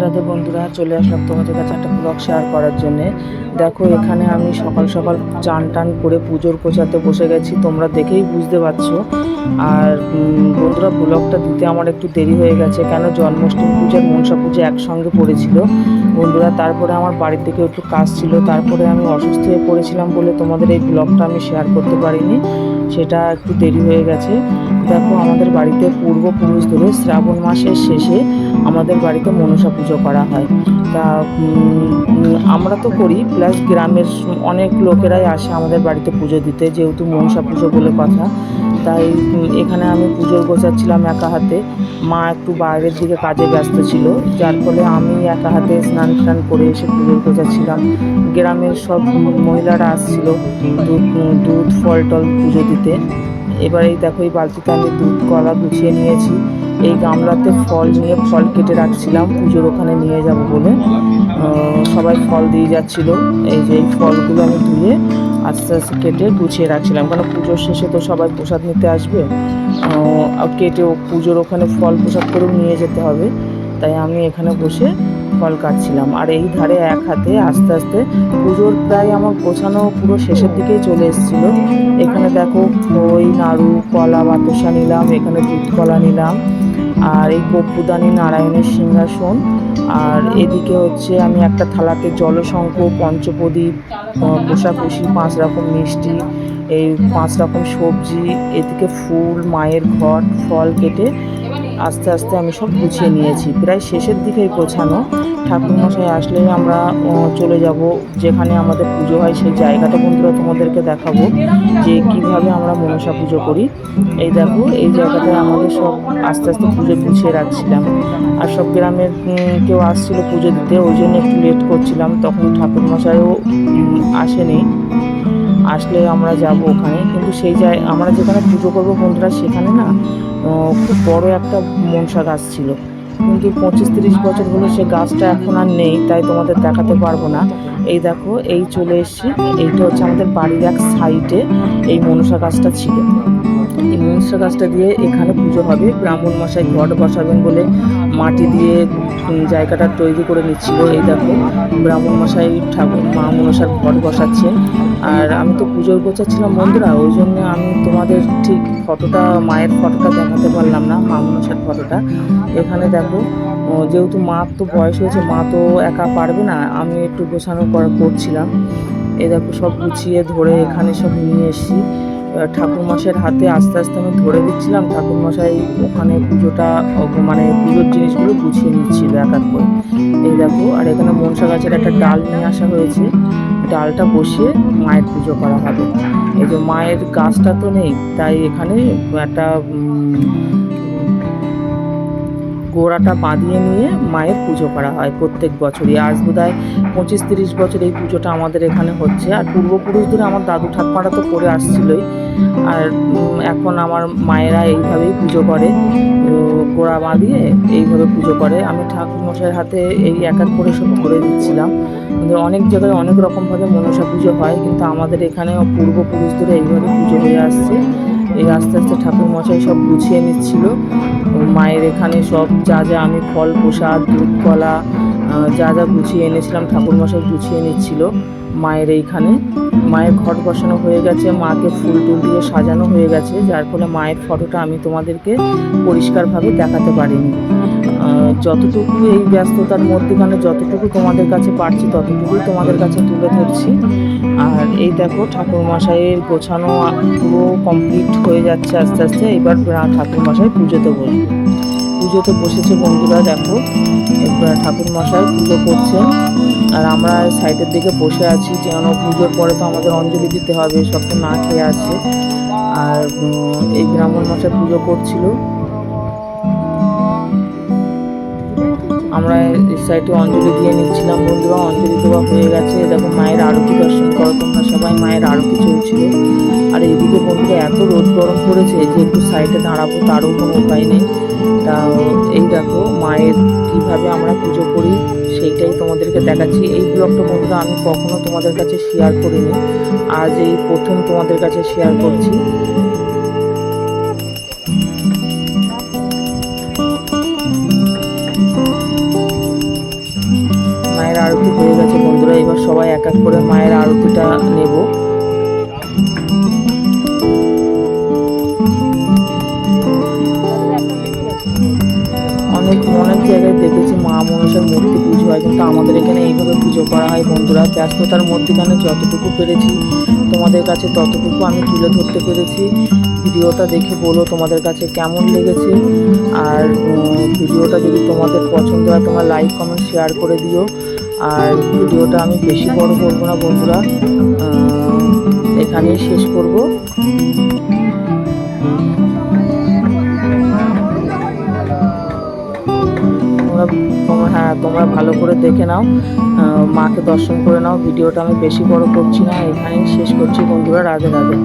রাধে বন্ধুরা, চলে আসলাম তোমাদের কাছে একটা ব্লগ শেয়ার করার জন্যে। দেখো, এখানে আমি সকাল সকাল চান টান করে পুজোর কোচাতে বসে গেছি, তোমরা দেখেই বুঝতে পারছ। আর বন্ধুরা ব্লগটা দিতে আমার একটু দেরি হয়ে গেছে, কেন জন্মাষ্টমী পুজোর মনসা পুজো একসঙ্গে পড়েছিল। বন্ধুরা, তারপরে আমার বাড়ির থেকে একটু কাজ ছিল, তারপরে আমি অসুস্থ হয়ে পড়েছিলাম বলে তোমাদের এই ব্লগটা আমি শেয়ার করতে পারিনি। সেটা একটু দেরি হয়ে গেছে। দেখো, আমাদের বাড়িতে পূর্বপুরুষ ধরে শ্রাবণ মাসের শেষে আমাদের বাড়িতে মনসা পুজো করা হয়। তা আমরা তো করি, প্লাস গ্রামের অনেক লোকেরাই আসে আমাদের বাড়িতে পুজো দিতে, যেহেতু মনসা পুজো বলে কথা। তাই এখানে আমি পুজোর গোছাচ্ছিলাম একা হাতে। মা একটু বাইরের দিকে কাজে ব্যস্ত ছিল, যার ফলে আমি একা হাতে স্নান টান করে এসে পুজোর গোছাচ্ছিলাম। গ্রামের সব মহিলারা আসছিল, দুধ দুধ, ফল টল পুজো দিতে। এবার এই দেখো এই বালতিতে আমি দুধ, কলা গুছিয়ে নিয়েছি। এই গামলাতে ফল নিয়ে ফল কেটে রাখছিলাম, পুজোর ওখানে নিয়ে যাব বলে। সবাই ফল দিয়ে যাচ্ছিল। এই যে এই ফলগুলো আমি ধুয়ে আস্তে আস্তে কেটে গুছিয়ে রাখছিলাম। কারণ পুজোর শেষে তো সবাই প্রসাদ নিতে আসবে। কেটে পুজোর ওখানে ফল প্রসাদ করেও নিয়ে যেতে হবে। তাই আমি এখানে বসে ফল কাটছিলাম। আর এই ধারে এক হাতে আস্তে আস্তে পুজোর প্রায় আমার গোছানো পুরো শেষের দিকেই চলে এসেছিল। এখানে দেখো খই নাড়ু কলা বাতাসা নিলাম এখানে দুধ কলা নিলাম আর এই কপ্পুদানি নারায়ণের সিংহাসন। আর এদিকে হচ্ছে আমি একটা থালাতে জলশঙ্খ পঞ্চপ্রদীপ আহ, কোষাকুষি পাঁচ রকম মিষ্টি এই পাঁচ রকম সবজি এদিকে ফুল মায়ের ঘট ফল কেটে আস্তে আস্তে আমি সব গুছিয়ে নিয়েছি। প্রায় শেষের দিকেই গোছানো। ঠাকুরমশাই আসলেই আমরা চলে যাব। যেখানে আমাদের পুজো হয়, সেই জায়গাটা বন্ধুরা তোমাদেরকে দেখাবো। যে কীভাবে আমরা মনসা পুজো করি। এই দেখো, এই জায়গাটায় আমাদের সব আস্তে আস্তে পুজো গুছিয়ে রাখছিলাম। আর সব গ্রামের কেউ আসছিল পুজো দিতে, ওই জন্য একটু লেট করছিলাম। তখন ঠাকুরমশাইও আসেনি। আসলে আমরা যাব ওখানে। কিন্তু সেই যায়, আমরা যেখানে পুজো করব বন্ধুরা সেখানে না খুব বড় একটা মনসা গাছ ছিল। কিন্তু পঁচিশ তিরিশ বছর হলো সে গাছটা এখন আর নেই, তাই তোমাদের দেখাতে পারব না। এই দেখো, এই চলে এসছি। এইটা হচ্ছে আমাদের বাড়ির এক সাইডে এই মনসা গাছটা ছিল। এই মনসা গাছটা দিয়ে এখানে পুজো হবে। ব্রাহ্মণ মশাই ঘট বসাবেন বলে মাটি দিয়ে জায়গাটা তৈরি করে নিচ্ছিল। এই দেখো, ব্রাহ্মণ মশাই, ঠাকুর, মা মনসার ঘট বসাচ্ছেন। আর আমি তো পুজোর গোছাচ্ছিলাম বন্ধুরা, ওই জন্য আমি তোমাদের ঠিক ফটোটা, মায়ের ফটোটা দেখাতে পারলাম না, মা মনসার ফটোটা। এখানে দেখো যেহেতু মার তো বয়স হয়েছে, মা তো একা পারবে না, আমি একটু গোছানো করা করছিলাম। এ দেখো, সব গুছিয়ে ধরে এখানে সব নিয়ে এসেছি। ঠাকুরমশাইয়ের হাতে আস্তে আস্তে আমি ধরে দিচ্ছিলাম। ঠাকুরমশাই ওখানে পুজোটা মানে পুজোর জিনিসগুলো গুছিয়ে নিচ্ছিল এক এক করে। এই দেখো, আর এখানে মনসা গাছের একটা ডাল নিয়ে আসা হয়েছে। ডালটা বসিয়ে মায়ের পুজো করা হবে। এই যে মায়ের গাছটা তো নেই, তাই এখানে একটা গোড়াটা বাঁধিয়ে নিয়ে মায়ের পুজো করা হয় প্রত্যেক বছরই। আজ বোধহয় পঁচিশ তিরিশ বছর এই পুজোটা আমাদের এখানে হচ্ছে। আর পূর্বপুরুষ ধরে আমার দাদু ঠাকুমারা তো করে আসছিলই। আর এখন আমার মায়েরা এইভাবেই পুজো করে। গোড়া বাঁধিয়ে এইভাবে পুজো করে। আমি ঠাকুর মশাইয়ের হাতে এই এক এক করে সব করে দিচ্ছিলাম। কিন্তু অনেক জায়গায় অনেক রকমভাবে মনসা পুজো হয়। কিন্তু আমাদের এখানে পূর্বপুরুষ ধরে এইভাবে পুজো হয়ে আসছে। এই আস্তে আস্তে ঠাকুর মশাই সব গুছিয়ে নিচ্ছিল। মায়ের এখানে সব যা যা আমি ফল, প্রসাদ, দুধ, কলা যা যা গুছিয়ে এনেছিলাম, ঠাকুর মশাই গুছিয়ে নিচ্ছিল মায়ের এইখানে। মায়ের ঘট বসানো হয়ে গেছে, মাকে ফুল টুল দিয়ে সাজানো হয়ে গেছে, যার ফলে মায়ের ফটোটা আমি তোমাদেরকে পরিষ্কারভাবে দেখাতে পারিনি। যতটুকু এই ব্যস্ততার মধ্যেখানে যতটুকু তোমাদের কাছে পারছি, ততটুকুই তোমাদের কাছে তুলে ধরছি। আর এই দেখো ঠাকুর মশাইয়ের গোছানো পুরো কমপ্লিট হয়ে যাচ্ছে আস্তে আস্তে। এবার ঠাকুর মশাই পুজোতে বসবে। পুজোতে বসেছে বন্ধুরা, দেখো, এবার ঠাকুর মশাই পুজো করছেন আর আমরা সাইডের দিকে বসে আছি, যেন পুজোর পরে তো আমাদের অঞ্জলি দিতে হবে, সব তো না খেয়ে আছে। আর এই ব্রাহ্মণ মশাই পুজো করছিল। আমরা এই সাইডে অঞ্জলি দিয়ে নিচ্ছিলাম, বন্ধুরা, অঞ্জলি দেওয়া হয়ে গেছে। দেখো, মায়ের আরতি দর্শন করো তোমরা সবাই, মায়ের আরতি চলছিল। আর এইদিকে বন্ধুরা এত রোদ গরম পড়েছে যে একটু সাইডে দাঁড়াবো, তারও কোনো উপায় নেই। তা এই দেখো, মায়ের কীভাবে আমরা পুজো করি, সেইটাই তোমাদেরকে দেখাচ্ছি। এই ব্লগটা বন্ধুরা আমি কখনো তোমাদের কাছে শেয়ার করিনি। আজ এই প্রথম তোমাদের কাছে শেয়ার করছি। এক করে মায়ের আরতিটা নেব। অনেক অনেক জায়গায় দেখেছি মা মনসার মূর্তি পুজো হয়, কিন্তু আমাদের এখানে এইভাবে পুজো করা হয় বন্ধুরা। ব্যস্ততার মধ্যখানে যতটুকু পেরেছি, তোমাদের কাছে ততটুকু আমি তুলে ধরতে পেরেছি। ভিডিওটা দেখে বলো তোমাদের কাছে কেমন লেগেছে। আর ভিডিওটা যদি তোমাদের পছন্দ হয়, তোমরা লাইক কমেন্ট শেয়ার করে দিও। আর ভিডিওটা আমি বেশি বড় করব না বন্ধুরা। এখানেই শেষ করব। তোমরা হ্যাঁ তোমরা ভালো করে দেখে নাও। মাকে দর্শন করে নাও। ভিডিওটা আমি বেশি বড় করছি না, এখানেই শেষ করছি বন্ধুরা। রাধে রাধে।